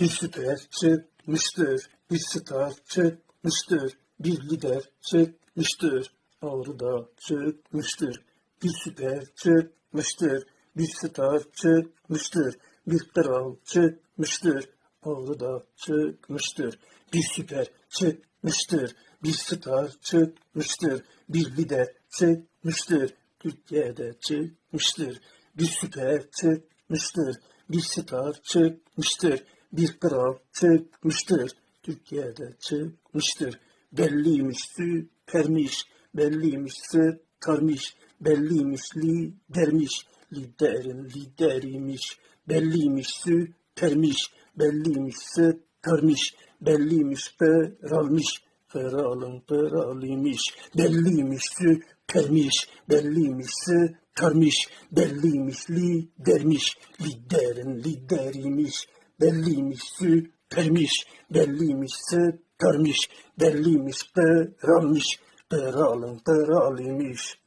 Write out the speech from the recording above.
Bir süper çıkmıştır, bir star çıkmıştır, bir lider çıkmıştır, orada çıkmıştır. Bir süper çıkmıştır, bir star çıkmıştır, bir kral çıkmıştır, orada çıkmıştır. Bir süper çıkmıştır, bir star çıkmıştır, bir lider çıkmıştır, Türkiye'de çıkmıştır. Bir süper çıkmıştır, bir star çıkmıştır, bir kral çıkmıştır, Türkiye'de çıkmıştır. Belliymiş süpermiş, belliymiş starmış, belliymiş lidermiş, liderin lideriymiş, belliymiş süpermiş, belliymiş starmış, belliymiş kralmış, kralın kralıymış, belliymiş süpermiş, belliymiş starmış, belliymiş lidermiş, liderin lideriymiş, belliymiş süpermiş, belliymiş starmış, belliymiş kralmış, kralın kralıymış.